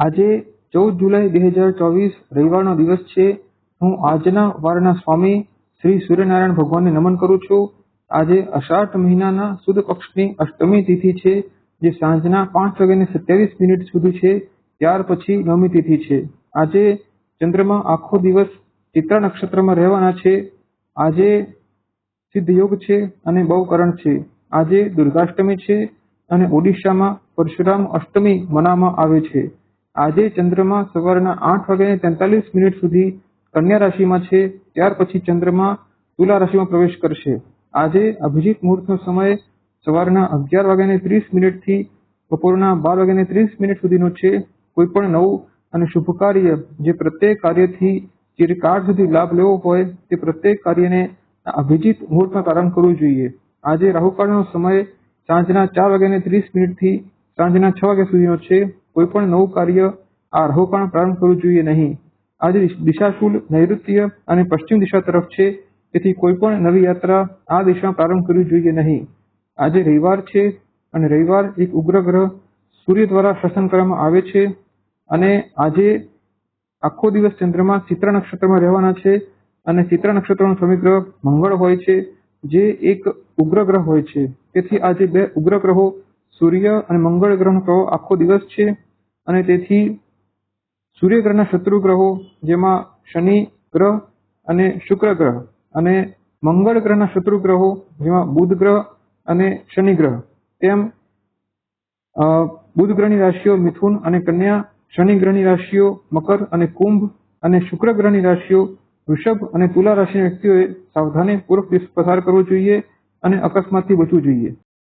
આજે ચૌદ જુલાઈ બે હજાર ચોવીસ રવિવારનો દિવસ છે. હું આજના વારના સ્વામી શ્રી સૂર્યનારાયણ ભગવાનને નમન કરું છું. આજે અષાઢ મહિનાના સુદ પક્ષની અષ્ટમી તિથિ છે, જે સાંજના પાંચ વાગ્યાને સત્યાવીસ મિનિટ સુધી છે. ત્યાર પછી નવમી તિથિ છે. આજે ચંદ્રમા આખો દિવસ ચિત્રા નક્ષત્રમાં રહેવાના છે. આજે સિદ્ધ યોગ છે અને બહુકરણ છે. આજે દુર્ગાષ્ટમી છે અને ઓડિશામાં પરશુરામ અષ્ટમી મનાવવામાં આવે છે. આજે ચંદ્રમા સવારના આઠ વાગ્યાને તેતાલીસ મિનિટ સુધી કન્યા રાશિમાં છે, ત્યાર પછી ચંદ્રમા તુલા રાશિમાં પ્રવેશ કરશે. આજે અભિજીત મુહૂર્તનો સમય સવારના અગિયાર વાગ્યાને ત્રીસ મિનિટથી બપોરના બાર વાગ્યાને ત્રીસ મિનિટ સુધીનો છે. કોઈ પણ નવું અને શુભ કાર્ય જે પ્રત્યેક કાર્યથી ચિરકાળ સુધી લાભ લેવો હોય તે પ્રત્યેક કાર્યને અભિજીત મુહૂર્તમાં પ્રારંભ કરવું જોઈએ. આજે રાહુકાળનો સમય સાંજના ચાર વાગ્યાને ત્રીસ મિનિટથી સાંજના છ વાગ્યા સુધીનો છે. કોઈ પણ નવું કાર્ય આ રાહુકાળ પ્રારંભ કરવું જોઈએ નહીં. આજ દિશાશુલ નૈઋત્ય અને પશ્ચિમ દિશા તરફ છે. તેથી કોઈ પણ નવી યાત્રા આ દિશામાં પ્રારંભ કરવી જોઈએ નહીં. આજે રવિવાર છે અને રવિવાર એક ઉગ્ર ગ્રહ સૂર્ય દ્વારા શાસન કરવામાં આવે છે અને આજે આખો દિવસ ચંદ્રમા ચિત્રા નક્ષત્રમાં રહેવાના છે અને ચિત્રા નક્ષત્રનો ગ્રહ મંગળ હોય છે, જે એક ઉગ્ર ગ્રહ હોય છે. તેથી આજે બે ઉગ્ર ગ્રહો સૂર્ય અને મંગળ પ્રભાવ આખો દિવસ છે અને તેથી સૂર્ય ગ્રહના શત્રુ ગ્રહો, જેમાં શનિ ગ્રહ અને શુક્ર ગ્રહ અને મંગળ ગ્રહના શત્રુ ગ્રહો, જેમાં બુધ ગ્રહ અને શનિ ગ્રહ. તેમ બુધ ગ્રહની રાશિઓ મિથુન અને કન્યા, શનિ ગ્રહની રાશિઓ મકર અને કુંભ અને શુક્ર ગ્રહની રાશિઓ વૃષભ અને તુલા રાશિના વ્યક્તિઓએ સાવધાની પૂર્વક દિવસ પસાર કરવો જોઈએ અને અકસ્માતથી બચવું જોઈએ.